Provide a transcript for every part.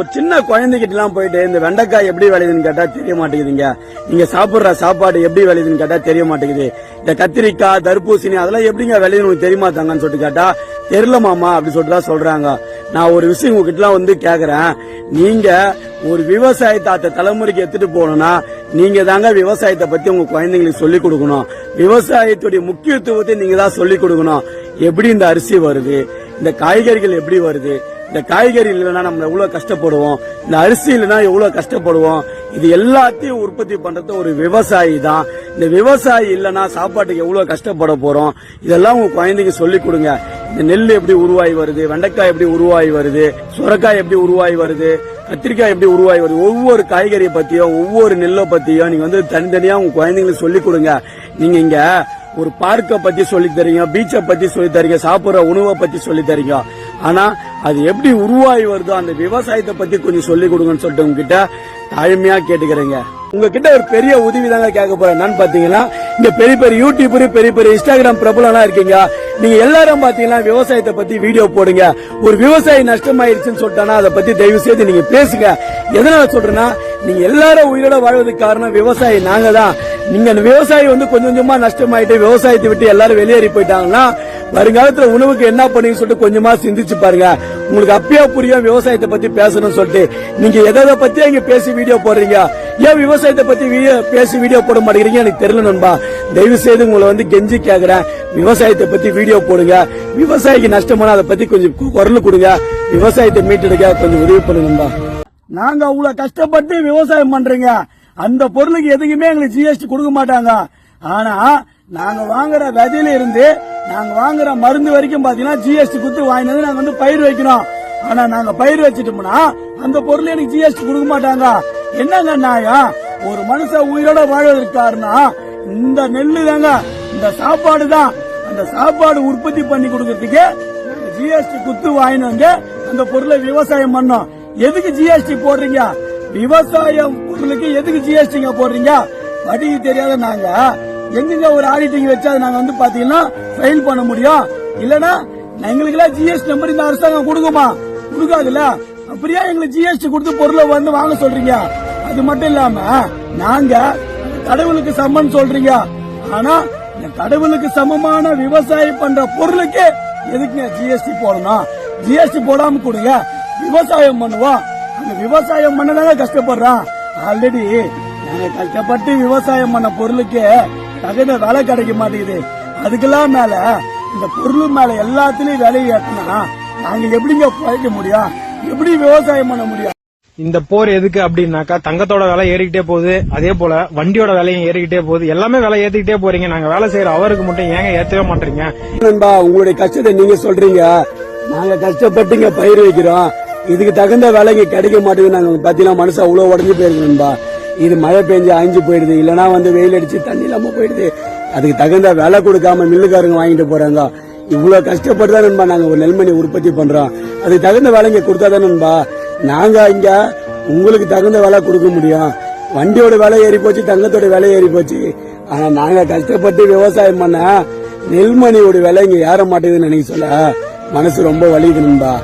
ஒரு சின்ன குழந்தைகிட்ட எல்லாம் போயிட்டு இந்த வெண்டைக்காய் எப்படி விளையுதுன்னு கேட்டா தெரிய மாட்டேங்குதுங்க. நீங்க சாப்பிடுற சாப்பாடு எப்படி விளையுதுன்னு கேட்டா தெரிய மாட்டேங்குது. இந்த கத்திரிக்காய் தர்பூசணி அதெல்லாம் எப்படிங்க விளையுதுன்னு உங்களுக்கு தெரியுமா தாங்கன்னு சொல்லிட்டு கேட்டா தெரியல மாமா அப்படின்னு சொல்லிட்டு தான் சொல்றாங்க. நான் ஒரு விஷயம் உங்ககிட்ட வந்து கேக்குறேன். நீங்க ஒரு விவசாயத்தை அடுத்த தலைமுறைக்கு எடுத்துட்டு போகணும்னா நீங்க தாங்க விவசாயத்தை பத்தி உங்க குழந்தைங்களுக்கு சொல்லி கொடுக்கணும். விவசாயத்துடைய முக்கியத்துவத்தை நீங்க தான் சொல்லி கொடுக்கணும். எப்படி இந்த அரிசி வருது? இந்த காய்கறிகள் எப்படி வருது? இந்த காய்கறி இல்லைன்னா நம்ம எவ்வளவு கஷ்டப்படுவோம் இந்த அரிசி இல்லைன்னா எவ்வளவு கஷ்டப்படுவோம் இது எல்லாத்தையும் உற்பத்தி பண்றது ஒரு விவசாயி தான். இந்த விவசாயி இல்லைன்னா சாப்பாட்டுக்கு எவ்வளவு கஷ்டப்பட போறோம் இதெல்லாம் உங்க குழந்தைக்கு சொல்லி கொடுங்க. இந்த நெல் எப்படி உருவாகி வருது வெண்டைக்காய் எப்படி உருவாகி வருது சுரக்காய் எப்படி உருவாகி வருது கத்திரிக்காய் எப்படி உருவாகி வருது ஒவ்வொரு காய்கறியை பத்தியும் ஒவ்வொரு நெல்லை பத்தியும் நீங்க வந்து தனித்தனியா உங்க குழந்தைங்களுக்கு சொல்லி கொடுங்க. நீங்க இங்க ஒரு பார்க்கை பத்தி சொல்லி தரீங்க பீச்சை பத்தி சொல்லி தரீங்க சாப்பிடுற உணவை பத்தி சொல்லி தரீங்க. ஆனா அது எப்படி உருவாகி வருதோ அந்த விவசாயத்தை பத்தி கொஞ்சம் சொல்லி கொடுங்கன்னு சொல்லிட்டு உங்ககிட்ட தாழ்மையா கேட்டுக்கிறேங்க. உங்ககிட்ட ஒரு பெரிய உதவி தாங்க கேட்க போறேன். என்னன்னு பாத்தீங்கன்னா இங்க பெரிய பெரிய யூடியூபரு பெரிய பெரிய இன்ஸ்டாகிராம் பிரபலம் இருக்கீங்க. நீங்க எல்லாரும் பாத்தீங்கன்னா விவசாயத்தை பத்தி வீடியோ போடுங்க. ஒரு விவசாயி நஷ்டமாயிருச்சுன்னு சொல்லிட்டானா அதை பத்தி தயவு செய்து நீங்க பேசுங்க. எதனால சொல்றேன்னா நீங்க எல்லாரும் உயிரோட வாழ்வதற்கு காரணம் விவசாயி நாங்க தான் நீங்க அந்த விவசாயி வந்து கொஞ்சம் கொஞ்சமா நஷ்டமாயிட்டு விவசாயத்தை விட்டு எல்லாரும் வெளியேறி போயிட்டாங்கன்னா வருங்காலத்துல உணவுக்கு என்ன பண்ணீங்கன்னு சொல்லிட்டு கொஞ்சமா சிந்திச்சு பாருங்க. உங்களுக்கு அப்பயே புரியும் விவசாயத்தை பத்தி பேசணும்னு சொல்லிட்டு. நீங்க எதை பத்தி இங்க பேசி வீடியோ போடுறீங்க? ஏன் விவசாயத்தை பத்தி வீடியோ பேசி வீடியோ போட மாட்டேங்கிறீங்க? எனக்கு தெரியல நண்பா. தயவு செய்து உங்களை வந்து கெஞ்சி கேக்குறேன். விவசாயத்தை பத்தி வீடியோ போடுங்க. விவசாயிக்கு நஷ்டமான அதை பத்தி கொஞ்சம் குரல் கொடுங்க. விவசாயத்தை மீட்டெடுக்க கொஞ்சம் உதவி பண்ணுங்க நண்பா. நாங்க அவ்வளவு கஷ்டப்பட்டு விவசாயம் பண்றீங்க. அந்த பொருளுக்கு எதுக்குமே எங்களுக்கு ஜிஎஸ்டி கொடுக்க மாட்டாங்க. ஆனா நாங்க வாங்குற விதையில இருந்து நாங்க வாங்குற மருந்து வரைக்கும் பாத்தீங்கன்னா ஜிஎஸ்டி கொடுத்து வாங்கினது நாங்க வந்து பயிர் வைக்கிறோம் ஆனா நாங்க பயிர் வச்சிட்டோம்னா அந்த பொருள் எனக்கு ஜிஎஸ்டி கொடுக்க மாட்டாங்க. என்னங்க நியாயம்? ஒரு மனுஷன் உயிரோட வாழ்வதற்கு இந்த நெல்லு தாங்க இந்த சாப்பாடு தான். அந்த சாப்பாடு உற்பத்தி பண்ணி கொடுக்கறதுக்கு ஜிஎஸ்டி குத்து வாங்கினு வந்து அந்த பொருளை விவசாயம் பண்ணோம். எதுக்கு ஜிஎஸ்டி போடுறீங்க? விவசாயம் பொருளுக்கு எதுக்கு ஜிஎஸ்டிங்க போடுறீங்க? வடிக்கு தெரியாத நாங்க எங்கெங்க ஒரு ஆடிட்டிங் வச்சா அதை நாங்க வந்து பாத்தீங்கன்னா ஃபைல் பண்ண முடியும். இல்லனா எங்களுக்கு எல்லாம் ஜிஎஸ்டி நம்பர் இந்த அரசாங்கம் கொடுக்குமா? கொடுக்காதுல்ல? அப்படியே எங்களுக்கு ஜிஎஸ்டி கொடுத்து பொருளை வந்து வாங்க சொல்றீங்க. அது மட்டும் இல்லாம நாங்க கடவுளுக்கு சமம்னு சொல்றீங்க. ஆனா இந்த கடவுளுக்கு சமமான விவசாயம் பண்ற பொருளுக்கு எதுக்குங்க ஜிஎஸ்டி போடணும்? ஜிஎஸ்டி போடாம கொடுங்க. விவசாயம் பண்ணுவோம். அந்த விவசாயம் பண்ணதாங்க கஷ்டப்படுறான் ஆல்ரெடி நாங்க கஷ்டப்பட்டு விவசாயம் பண்ண பொருளுக்கு தகுந்த விலை கிடைக்க மாட்டேங்குது. அதுக்கெல்லாம் மேல இந்த பொருள் மேல எல்லாத்துலயும் விலை ஏற்றினா நாங்க எப்படிங்க பழைக்க முடியும்? எப்படி விவசாயம் பண்ண முடியும்? இந்த போர் எதுக்கு அப்படின்னாக்கா தங்கத்தோட விலை ஏறிக்கிட்டே போகுது. அதே போல வண்டியோட விலையும் ஏறிக்கிட்டே போகுது. எல்லாமே விலை ஏத்திக்கிட்டே போறீங்க. நாங்க வேலை செய்யற அவருக்கு மட்டும் ஏங்க ஏத்தவே மாட்டீங்க? நண்பா உங்களுடைய கஷ்டத்தை நீங்க சொல்றீங்க. நாங்க கஷ்டப்பட்டு இங்க பயிர் வைக்கிறோம். இதுக்கு தகுந்த விலைக்கு கிடைக்க மாட்டேங்குது. நாங்க பாத்தீங்கன்னா மனசு அவ்வளவு உடஞ்சு போயிருக்கு நண்பா. இது மழை பெஞ்சு அழிஞ்சு போயிடுது. இல்லைன்னா வந்து வெயில் அடிச்சு தண்ணி இல்லாம போயிடுது. அதுக்கு தகுந்த விலை கொடுக்காம மில்லுக்காரங்க வாங்கிட்டு போறாங்க. இவ்வளவு கஷ்டப்பட்டு தான் நண்பா நாங்க ஒரு நெல்மணி உற்பத்தி பண்றோம். அதுக்கு தகுந்த விலை இங்க கொடுத்தாதான் நண்பா. நாங்க இங்க உங்களுக்கு தகுந்த விலை கொடுக்க முடியும். வண்டியோட விலை ஏறி போச்சு தங்கத்தோட விலை ஏறி போச்சு. ஆனா நாங்க கஷ்டப்பட்டு விவசாயம் பண்ண நெல்மணியோட விலை இங்க ஏற மாட்டேங்குதுன்னு நினைக்க சொல்ல மனசு ரொம்ப வலிக்குது நண்பா.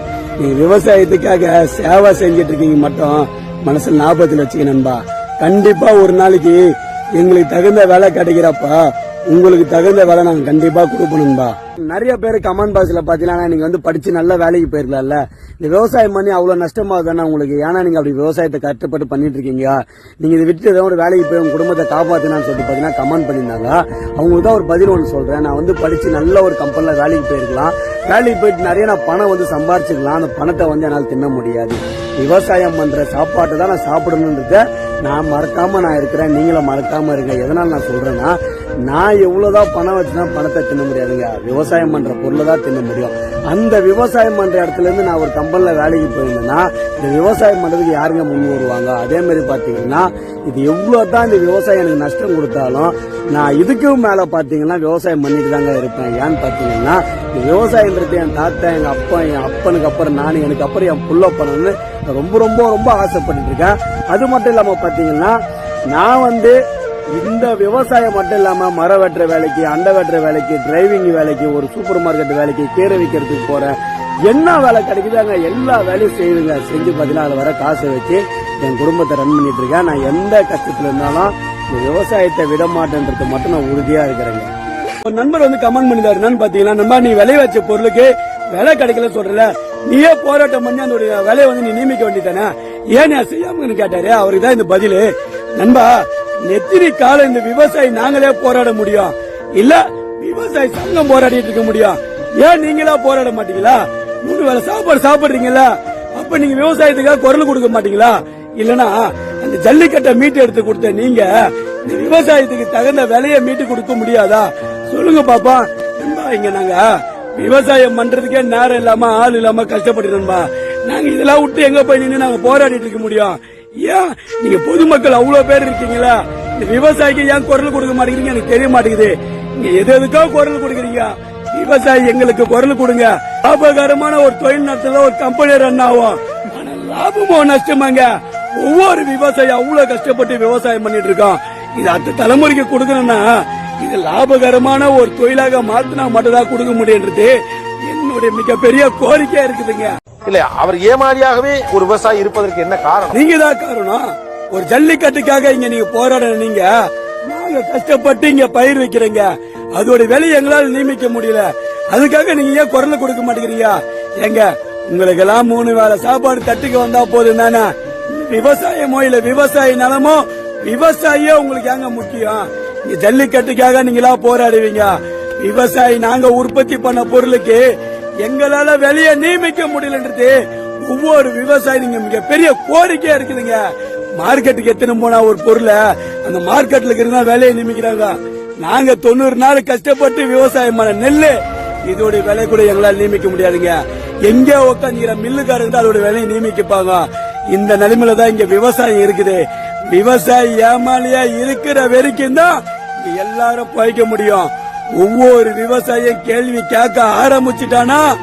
நீ விவசாயத்துக்காக சேவை செஞ்சிட்டு இருக்கீங்க மட்டும் மனசில் ஞாபகத்தில் வச்சுக்க நண்பா. கண்டிப்பா ஒரு நாளைக்கு எங்களுக்கு தகுந்த வேலை கிடைக்கிறப்ப உங்களுக்கு தகுந்த வேலை நாங்க கண்டிப்பா கொடுக்கணும்பா. நிறைய பேர் கமெண்ட் பாக்ஸ்ல பாத்தீங்கன்னா நீங்க வந்து படிச்சு நல்ல வேலைக்கு போயிருக்கலாம்ல. இந்த விவசாயம் பண்ணி அவ்வளவு நஷ்டமா தானே உங்களுக்கு? ஏன்னா நீங்க அப்படி விவசாயத்தை கஷ்டப்பட்டு பண்ணிட்டு இருக்கீங்க. நீங்க இதை விட்டு ஏதோ ஒரு வேலைக்கு போய் உங்க குடும்பத்தை காப்பாத்தினான்னு சொல்லிட்டு பாத்தீங்கன்னா கமெண்ட் பண்ணியிருந்தாங்க அவங்களுக்கு தான் ஒரு பதில் ஒன்று சொல்றேன். நான் வந்து படிச்சு நல்ல ஒரு கம்பெனில வேலைக்கு போயிருக்கலாம். வேலைக்கு போயிட்டு நிறைய நான் பணம் வந்து சம்பாரிச்சிருக்கலாம் அந்த பணத்தை வந்து என்னால் தின்ன முடியாது. விவசாயம் பண்ற சாப்பாட்டை தான் நான் சாப்பிடணுன்றத நான் மறக்காம நான் இருக்கிறேன். நீங்களும் மறக்காம இருங்க. எதனால நான் சொல்றேன்னா நான் எவ்வளவுதான் பணம் வச்சுனா பணத்தை தின்ன முடியாதுங்க. விவசாயம் பண்ற பொருளை தான் தின்ன முடியும். அந்த விவசாயம் பண்ற இடத்துல இருந்து நான் ஒரு கம்பெனில வேலைக்கு போயிருந்தேன்னா இந்த விவசாயம் பண்றதுக்கு யாருங்க முன் வருவாங்க? அதே மாதிரி பாத்தீங்கன்னா இது எவ்வளவு தான் இந்த விவசாயம் எனக்கு நஷ்டம் கொடுத்தாலும் நான் இதுக்கும் மேல பாத்தீங்கன்னா விவசாயம் பண்ணிட்டு தாங்க இருப்பேன். ஏன்னு பாத்தீங்கன்னா இந்த விவசாயன்றது என் தாத்தா எங்க அப்பா என் அப்பனுக்கு அப்புறம் நான் எனக்கு அப்புறம் என் புள்ள பண்ணணும்னு ரொம்ப ரொம்ப ரொம்ப ஆசைப்பட்டு இருக்கேன். அது மட்டும் இல்லாம பாத்தீங்கன்னா நான் வந்து இந்த விவசாயம் மட்டும் இல்லாம மரம் வெட்டுற வேலைக்கு அண்டை வெட்டுற வேலைக்கு டிரைவிங் வேலைக்கு ஒரு சூப்பர் மார்க்கெட் வேலைக்கு கீரை விற்கிறதுக்கு போறேன் என்ன வேலை கிடைக்குதாங்க எல்லா வேலையும் செய்யுங்க செஞ்சு பார்த்தீங்கன்னா அதில் வர காசை வச்சு என் குடும்பத்தை ரன் பண்ணிட்டு இருக்கேன். நான் எந்த கஷ்டத்துல இருந்தாலும் இந்த விவசாயத்தை விட மாட்டேன்றது மட்டும் நான் உறுதியா இருக்கிறேங்க. ஒரு நண்பர் வந்து கமெண்ட் பண்ணிட்டாரு. என்னன்னு பாத்தீங்கன்னா நண்பா நீ விலை வச்ச பொருளுக்கு விலை கிடைக்கல சொல்றல. நீயே போராட்டம் பண்ணி அந்த விலையை வந்து நீ நியமிக்க வேண்டியதானே ஏன் நான் செய்யாமன்னு கேட்டாரு? அவருக்கு தான் இந்த பதிலு. நண்பா நெத்திரி கால இந்த விவசாயி நாங்களே போராட முடியும். இல்ல விவசாயி சங்கம் போராடிட்டு இருக்க முடியும். ஏன் நீங்களா போராட மாட்டீங்களா? மூணு வேளை சாப்பாடு சாப்பிடுறீங்களா அப்ப நீங்க விவசாயத்துக்காக குரல் கொடுக்க மாட்டீங்களா? இல்லனா அந்த ஜல்லிக்கட்டை மீட்டு எடுத்து கொடுத்த நீங்க இந்த விவசாயத்துக்கு தகுந்த விலையை மீட்டு கொடுக்க முடியாதா? சொல்லுங்க பாப்பா. இங்க நாங்க விவசாயம் பண்றதுக்கே நேரம் இல்லாம ஆள் இல்லாம கஷ்டப்பட்டுருந்தோம்பா நாங்க இதெல்லாம் விட்டு எங்க போய் நின்று நாங்க போராடிட்டு இருக்க முடியும்? ஏன்? நீங்க பொதுமக்கள் அவ்வளவு பேர் இருக்கீங்களா? இந்த விவசாயிக்கு ஏன் குரல் கொடுக்க மாட்டேங்கிறீங்க? எனக்கு தெரிய மாட்டேங்குது. நீங்க எது எதுக்கோ குரல் கொடுக்குறீங்க. விவசாயி எங்களுக்கு குரல் கொடுங்க. லாபகரமான ஒரு தொழில் நடத்துல ஒரு கம்பெனி ரன் ஆகும். ஆனா லாபமோ நஷ்டமாங்க? ஒவ்வொரு விவசாயி அவ்வளவு கஷ்டப்பட்டு விவசாயம் பண்ணிட்டு இருக்கோம் இது அடுத்த தலைமுறைக்கு கொடுக்கணும்னா இது லாபகரமான ஒரு தொழிலாக மாத்தினா மட்டும்தான் கொடுக்க முடியுன்றது என்னுடைய மிகப்பெரிய கோரிக்கையா இருக்குதுங்க. இல்ல அவர் ஏமாறியாகவே ஒரு விவசாயி இருப்பதற்கு என்ன காரணம்? நீங்க தான் காரணம். ஒரு ஜல்லிக்கட்டுக்காக இங்க நீங்க போராட நீங்க நாங்க கஷ்டப்பட்டு இங்க பயிர் வைக்கிறீங்க. அதோட விலை எங்களால் நியமிக்க முடியல. அதுக்காக நீங்க ஏன் குரல் கொடுக்க மாட்டேங்கிறீங்க? எங்க உங்களுக்கு எல்லாம் மூணு வேளை சாப்பாடு தட்டுக்கு வந்தா போதும் தானே? விவசாயமோ இல்ல விவசாய நலமோ விவசாயியே உங்களுக்கு ஏங்க முக்கியம்? ஜல்லிக்கட்டுக்காக நீங்களா போராடுவீங்க. விவசாயி நாங்க உற்பத்தி பண்ண பொருளுக்கு எங்களால வெளியே நியமிக்க முடியலன்றது ஒவ்வொரு விவசாயிங்க மிகப்பெரிய கோரிக்கையா இருக்குதுங்க. மார்க்கெட்டுக்கு எத்தனை போனா ஒரு பொருளை அந்த மார்க்கெட்ல இருந்தா வேலையை நியமிக்கிறாங்க. நாங்க தொண்ணூறு நாள் கஷ்டப்பட்டு விவசாயமான நெல் நெல்லு இதோட விலை கூட எங்களால் நியமிக்க முடியாதுங்க. எங்க உட்காந்துக்கிற மில்லுக்காரங்க அதோட விலையை நியமிக்கப்பாங்க இந்த நிலைமையில தான் இங்க விவசாயம் இருக்குது. விவசாயி ஏமாலியா இருக்கிற வரைக்கும் தான் எல்லாரும் பழைக்க முடியும். ஒவ்வொரு விவசாயம் கேள்வி கேட்க ஆரம்பிச்சுட்டானா?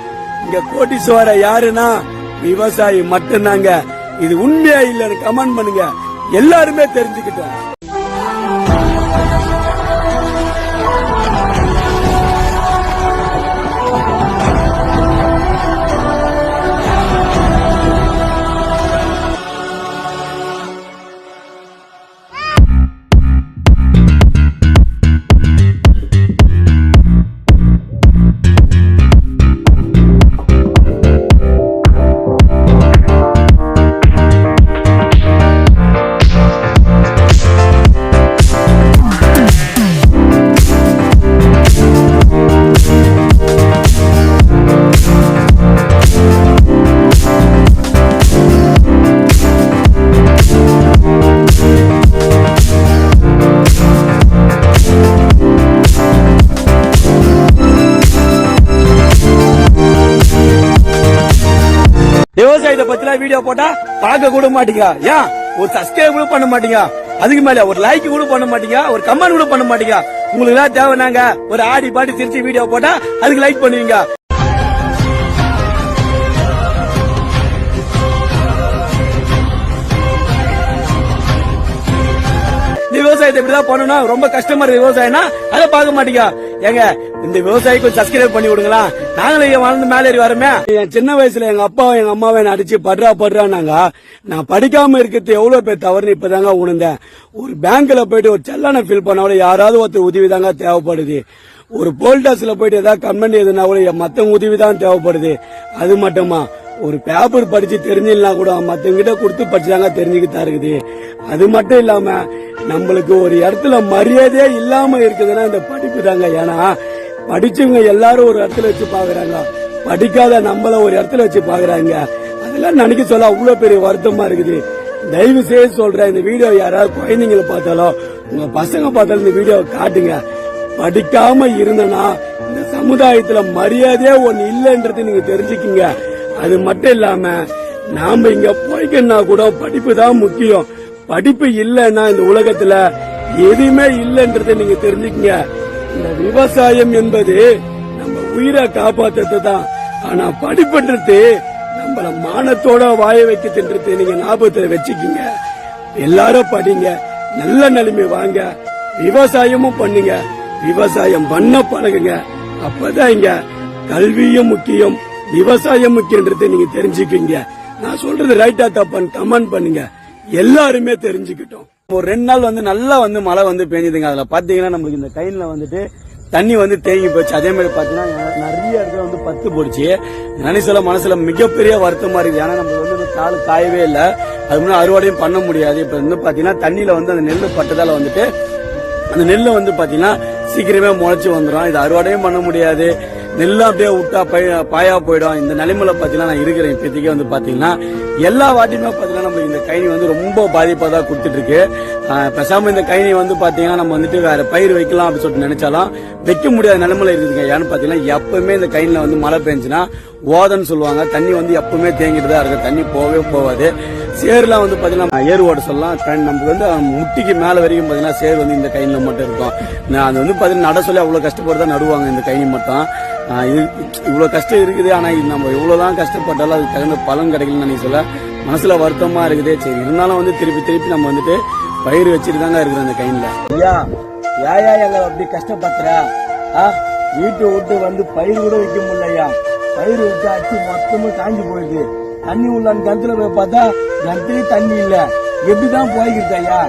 இங்க கோட்டீஸ்வர யாருன்னா? விவசாயி மட்டும்தாங்க. இது உண்மையா இல்லன்னு கமெண்ட் பண்ணுங்க. எல்லாருமே தெரிஞ்சுக்கிட்டோம். விவசாயத்தை வீடியோ போட்டா பார்க்க கூட மாட்டீங்க. ஏன்? ஒரு சப்ஸ்கிரைப் கூட பண்ண மாட்டீங்க. அதுக்கு மேல ஒரு லைக் கூட பண்ண மாட்டீங்க. ஒரு கமெண்ட் கூட பண்ண மாட்டீங்க. உங்களுக்கு எல்லாம் தேவைனாங்க ஒரு ஆடி பாடி சிரிச்சு வீடியோ போட்டா அதுக்கு லைக் பண்ணுவீங்க. இந்த விவசாயத்தை இப்படிதான் பண்ணணும் ரொம்ப கஷ்டமா இருக்கு விவசாயம்னா அதை பார்க்க மாட்டீங்க. ஏங்க இந்த விவசாயிக்கு கொஞ்சம் சப்ஸ்கிரைப் பண்ணி விடுங்களா? நாங்களும் இங்க வளர்ந்து மேலே ஏறி வரமே. என் சின்ன வயசுல எங்க அப்பாவும் எங்க அம்மாவை என்ன அடிச்சு படுறா படுறானாங்க நான் படிக்காம இருக்கிறது எவ்வளவு பேர் தவறுன்னு இப்பதாங்க உணர்ந்தேன். ஒரு பேங்க்ல போயிட்டு ஒரு செல்லான ஃபில் பண்ணாலும் யாராவது ஒருத்தர் உதவி தாங்க தேவைப்படுது. ஒரு போல்டாஸ்ல போயிட்டு ஏதாவது கம்பெனி எதுனா கூட மத்தவங்க உதவி தான் தேவைப்படுது. அது மட்டுமா? ஒரு பேப்பர் படிச்சு தெரிஞ்சிடலாம் கூட. மத்தவங்கிட்ட கொடுத்து படிச்சாங்க தெரிஞ்சுக்கிட்டா இருக்குது. அது மட்டும் இல்லாம நம்மளுக்கு ஒரு இடத்துல மரியாதையே இல்லாம இருக்குதுன்னா இந்த படிப்பு தாங்க. ஏன்னா படிச்சவங்க எல்லாரும் ஒரு இடத்துல வச்சு பாக்குறாங்க. படிக்காத நம்மள ஒரு இடத்துல வச்சு பாக்குறாங்க. அதெல்லாம் நினைக்க சொல்ல அவ்வளவு பெரிய வருத்தமா இருக்குது. தயவு செய்து சொல்றேன் இந்த வீடியோ யாராவது குழந்தைங்களை பார்த்தாலும் உங்க பசங்க பார்த்தாலும் இந்த வீடியோ காட்டுங்க. படிக்காம இருந்தனா இந்த சமுதாயத்துல மரியாதையே ஒன்னு இல்லைன்றது நீங்க தெரிஞ்சுக்கீங்க. அது மட்டும் இல்லாம நாம இங்க போய்க்கன்னா கூட படிப்பு தான் முக்கியம். படிப்பு இல்லைன்னா இந்த உலகத்துல எதுவுமே இல்லைன்றதை நீங்க தெரிஞ்சுக்கங்க. இந்த விவசாயம் என்பது நம்ம உயிரை காப்பாத்துறது தான் ஆனா படிப்புன்றது நம்மள மானத்தோட வாய வைக்கிறதுன்றது நீங்க ஞாபகத்துல வச்சுக்கீங்க. எல்லாரும் படிங்க. நல்ல நிலைமை வாங்க. விவசாயமும் பண்ணுங்க. விவசாயம் பண்ண பழகுங்க. அப்பதான் இங்க கல்வியும் முக்கியம் விவசாயம் முக்கியன்றதை நீங்க தெரிஞ்சுக்கீங்க. நான் சொல்றது ரைட்டா தப்பான்னு கமெண்ட் பண்ணுங்க. எல்லாருமே தெரிஞ்சுக்கிட்டோம். ஒரு ரெண்டு நாள் வந்து நல்லா வந்து மழை வந்து பெஞ்சதுங்க அதுல பாத்தீங்கன்னா நம்மளுக்கு இந்த கைன்ல வந்துட்டு தண்ணி வந்து தேங்கி போச்சு. அதே மாதிரி பாத்தீங்கன்னா நிறைய இடத்துல வந்து பத்து போடுச்சு. நினைச்சல மனசுல மிகப்பெரிய வருத்தமா இருக்கு ஏன்னா நம்ம வந்து இந்த கால் காயவே இல்ல. அது முன்னாடி அறுவடையும் பண்ண முடியாது. இப்ப வந்து பாத்தீங்கன்னா தண்ணியில வந்து அந்த நெல் பட்டதால வந்துட்டு அந்த நெல்லை வந்து பாத்தீங்கன்னா சீக்கிரமே முளைச்சு வந்துடும் இது அறுவடையும் பண்ண முடியாது. நெல்லாம் அப்படியே விட்டா பய- பாயா போயிடும். இந்த நிலைமையில பார்த்தீங்கன்னா நான் இருக்கிறேன். இப்போதைக்கு வந்து பார்த்தீங்கன்னா எல்லா வாட்டியுமே பார்த்தீங்கன்னா நம்ம இந்த கைனி வந்து ரொம்ப பாதிப்பாக தான் கொடுத்துட்டு இருக்கு பெசாமல் இந்த கைனி வந்து பார்த்தீங்கன்னா நம்ம வந்துட்டு வேற பயிர் வைக்கலாம் அப்படின்னு சொல்லிட்டு நினைச்சாலும் வைக்க முடியாத நிலைமையில இருக்குதுங்க. ஏன்னு பார்த்தீங்கன்னா எப்பவுமே இந்த கைனில் வந்து மழை பெஞ்சுன்னா ஓதன்னு சொல்லுவாங்க. தண்ணி வந்து எப்பவுமே தேங்கிட்டு தான் இருக்கு. தண்ணி போகவே போகாது சேர்லாம் வந்து பாத்தீங்கன்னா ஏர் ஓட சொல்லலாம். கண் நமக்கு வந்து முட்டிக்கு மேல வரைக்கும் பாத்தீங்கன்னா சேர் வந்து இந்த கைனில மட்டும் இருக்கும். அது வந்து பாத்தீங்கன்னா நட சொல்லி அவ்வளவு கஷ்டப்பட்டு தான் நடுவாங்க இந்த கைனி மட்டும். இது இவ்வளவு கஷ்டம் இருக்குது. ஆனா இது நம்ம எவ்வளவுதான் கஷ்டப்பட்டாலும் அதுக்கு தகுந்த பலன் கிடைக்கலன்னு நினைக்க சொல்ல மனசுல வருத்தமா இருக்குது. சரி இருந்தாலும் வந்து திருப்பி திருப்பி நம்ம வந்துட்டு பயிர் வச்சுட்டு தாங்க இருக்கிறோம் அந்த கைனில ஐயா ஏயா எங்களை அப்படி கஷ்டப்படுத்துற? வீட்டு விட்டு வந்து பயிர் கூட வைக்க முடியலையா? பயிர் வச்சு அடிச்சு மொத்தமும் காஞ்சி போயிடுது. தண்ணி உள்ளான்னு கிணத்துல போய் பார்த்தா கிணத்துலயும் தண்ணி இல்ல. எப்படிதான் போய்கிட்டு ஐயா?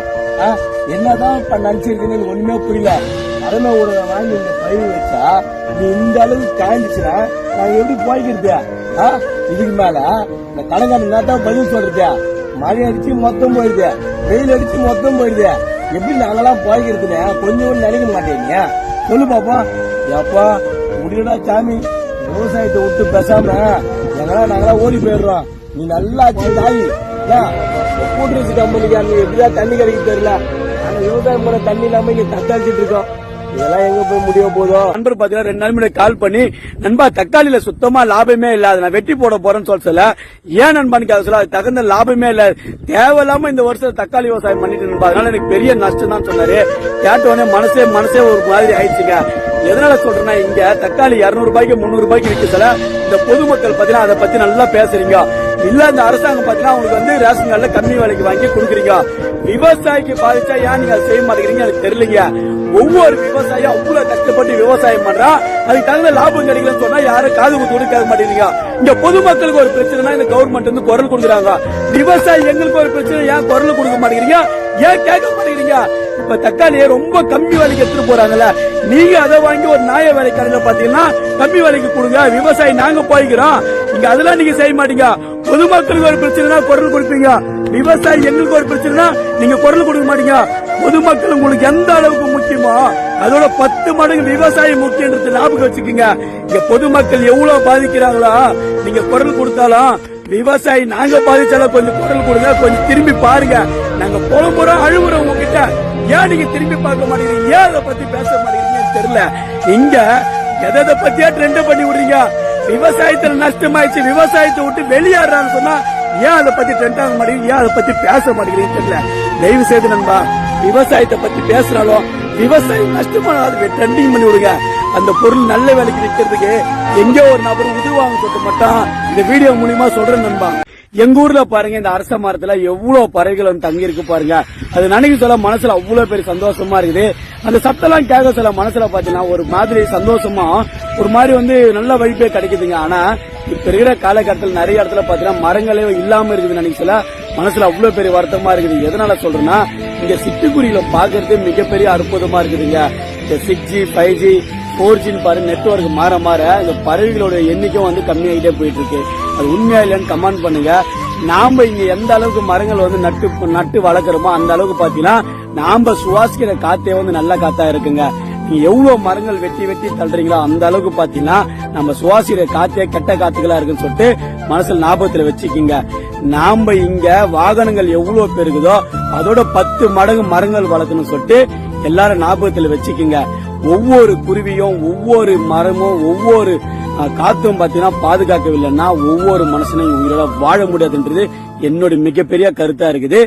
ஆ? என்னதான் இப்ப நினைச்சிருக்குன்னு ஒண்ணுமே புரியல. கடமை ஒரு வாங்கி இந்த பயிர் வச்சா நீ இந்த அளவுக்கு காய்ஞ்சிச்சுன்னா நான் எப்படி போய்க்கிறது ஆ? இதுக்கு மேல இந்த கடைக்காரன் தான் பதில் சொல்றது மழை அடிச்சு மொத்தம் போயிடுது வெயில் அடிச்சு மொத்தம் போயிடுது எப்படி நாங்கெல்லாம் போய்க்கிறதுன்னு கொஞ்சம் நினைக்க மாட்டேங்க. சொல்லு பாப்பா. எப்பா முடியடா சாமி. விவசாயத்தை விட்டு பேசாம எங்களா நாங்களாம் ஓடி போயிடுறோம். நீ நல்லா தாய். கூட்டுறச்சு கம்பெனிக்கு அங்க எப்படிதான் தண்ணி கிடைக்கும் தெரியல ஆனா விவசாயம் பண்ண தண்ணி இல்லாம இங்க தக்காளிச்சிட்டு இருக்கோம். இதெல்லாம் எங்க போய் முடிய போதோ நண்பர் பாத்தீங்கன்னா ரெண்டு நாள் முன்னாடி கால் பண்ணி நண்பா தக்காளியில சுத்தமா லாபமே இல்ல அதை நான் வெட்டி போட போறேன்னு சொல்ல சொல்ல. ஏன் நண்பான்னு கேட்க சொல்ல தகுந்த லாபமே இல்ல. தேவையில்லாம இந்த வருஷம் தக்காளி விவசாயம் பண்ணிட்டு நண்பா அதனால எனக்கு பெரிய நஷ்டம் தான் சொன்னாரு. கேட்ட உடனே மனசே மனசே ஒரு மாதிரி ஆயிடுச்சுங்க. எதனால சொல்றேன்னா இங்க தக்காளி 200 ரூபாய்க்கு முன்னூறு ரூபாய்க்கு விற்க சொல்ல இந்த பொதுமக்கள் பாத்தீங்கன்னா அதை பத்தி நல்லா பேசுறீங்க. இல்ல இந்த அரசாங்கம் பாத்தீங்கன்னா உங்களுக்கு வந்து ரேஷன் கார்டுல கம்மி விலைக்கு வாங்கி கொடுக்குறீங்க. விவசாயிக்கு பாதிச்சா ஏன் நீங்க அதை செய்ய மாட்டேங்கிறீங்க? எனக்கு தெரியலீங்க. ஒவ்வொரு விவசாயியும் அவ்வளவு கஷ்டப்பட்டு விவசாயம் பண்றா. அதுக்கு தகுந்த லாபம் கிடைக்கலன்னு சொன்னா யாரும் காது குத்து கூட கேட்க மாட்டேங்கிறீங்க. இங்க பொதுமக்களுக்கு ஒரு பிரச்சனைனா இந்த கவர்மெண்ட் வந்து குரல் கொடுக்குறாங்க. விவசாயி எங்களுக்கு ஒரு பிரச்சனை ஏன் குரல் கொடுக்க மாட்டேங்கிறீங்க? ஏன் கேட்க மாட்டேங்கிறீங்க? இப்ப தக்காளியை ரொம்ப கம்மி விலைக்கு எடுத்துட்டு போறாங்கல்ல. நீங்க அதை வாங்கி ஒரு நாய விலை கடையில பாத்தீங்கன்னா கம்மி விலைக்கு கொடுங்க. விவசாயி நாங்க போய்க்கிறோம். இங்க அதெல்லாம் நீங்க செய்ய மாட்டீங்க. பொதுமக்களுக்கு ஒரு பிரச்சனைனா குரல் கொடுப்பீங்க. விவசாயி எங்களுக்கு ஒரு பிரச்சனைனா நீங்க குரல் கொடுக்க மாட்டீங்க. பொதுமக்கள் உங்களுக்கு எந்த அளவுக்கு முக்கியமோ அதோட பத்து மடங்கு விவசாயம் முக்கியன்றது ஞாபகம் வச்சுக்கோங்க. இங்க பொதுமக்கள் எவ்வளவு பாதிக்கிறாங்களோ நீங்க குரல் கொடுத்தாலும் விவசாயி நாங்க பாதிச்சாலும் கொஞ்சம் குரல் கொடுங்க கொஞ்சம் திரும்பி பாருங்க. நாங்க புலம்புறோம் அழுகுறோம் உங்ககிட்ட. ஏன் நீங்க திரும்பி பார்க்க மாட்டேங்கிறீங்க? ஏன் அதை பத்தி பேச மாட்டேங்கிறீங்கன்னு தெரியல. இங்க எதை எதை பத்தியா ட்ரெண்ட் பண்ணி விடுறீங்க? விவசாயத்துல நஷ்டமாயிடுச்சு விவசாயத்தை விட்டு வெளியேறான்னு சொன்னா ஏன் அதை பத்தி ட்ரெண்ட் ஆக மாட்டேங்குது? ஏன் அதை பத்தி பேச மாட்டேங்கிறீங்கன்னு தெரியல. தயவு செய்து நண்பா விவசாயத்தை பத்தி பேசினாலும் விவசாயம் நஷ்டமானாலும் ட்ரெண்டிங் பண்ணி விடுங்க. அந்த பொருள் நல்ல விலைக்கு விற்கிறதுக்கு எங்கேயோ ஒரு நபர் உதவுவாங்க சொல்லிட்டு மட்டும் இந்த வீடியோ மூலியமா சொல்றேன் நண்பா. எங்க ஊர்ல பாருங்க இந்த அரச மரத்துல எவ்வளவு பறவைகள் வந்து தங்கி இருக்கு பாருங்க. அது நினைக்க சொல்ல மனசுல அவ்வளவு பெரிய சந்தோஷமா இருக்குது. அந்த சத்தெல்லாம் கேட்க சில மனசுல பாத்தீங்கன்னா ஒரு மாதிரி சந்தோஷமா ஒரு மாதிரி வந்து நல்ல வைப்பே கிடைக்குதுங்க. ஆனா இப்ப இருக்கிற காலகட்டத்தில் நிறைய இடத்துல பாத்தீங்கன்னா மரங்களே இல்லாம இருக்குது நினைக்க மனசுல அவ்வளவு பெரிய வருத்தமா இருக்குது. எதனால சொல்றேன்னா இங்க சிட்டுக்குருவில பாக்குறதே மிகப்பெரிய அற்புதமா இருக்குதுங்க. இந்த six G five G four ஜின்னு பாரு நெட்ஒர்க் மாற மாற இந்த பறவைகளோட எண்ணிக்கை வந்து கம்மியாகிட்டே போயிட்டு இருக்கு. அது உண்மையா இல்லைன்னு கமெண்ட் பண்ணுங்க. நாம இங்க எந்த அளவுக்கு மரங்கள் வந்து நட்டு நட்டு வளர்க்குறோமோ அந்த அளவுக்கு பாத்தீங்கன்னா நாம சுவாசிக்கிற காத்தே வந்து நல்ல காத்தா இருக்குங்க. நீங்க எவ்வளவு மரங்கள் வெட்டி வெட்டி தள்ளுறீங்களோ அந்த அளவுக்கு பாத்தீங்கன்னா நம்ம சுவாசிக்கிற காத்தே கெட்ட காத்துகளா இருக்குன்னு சொல்லிட்டு மனசுல ஞாபகத்துல வச்சுக்கிங்க. நாம இங்க வாகனங்கள் எவ்வளவு பெருகுதோ அதோட பத்து மடங்கு மரங்கள் வளர்க்கணும்னு சொல்லிட்டு எல்லாரும் ஞாபகத்துல வச்சுக்கிங்க. ஒவ்வொரு குருவியும் ஒவ்வொரு மரமும் ஒவ்வொரு காத்தும் பாத்தீங்கன்னா பாதுகாக்கவில்லைன்னா ஒவ்வொரு மனுஷனையும் உயிரோட வாழ முடியாதுன்றது என்னோட மிகப்பெரிய கருத்தா இருக்குது.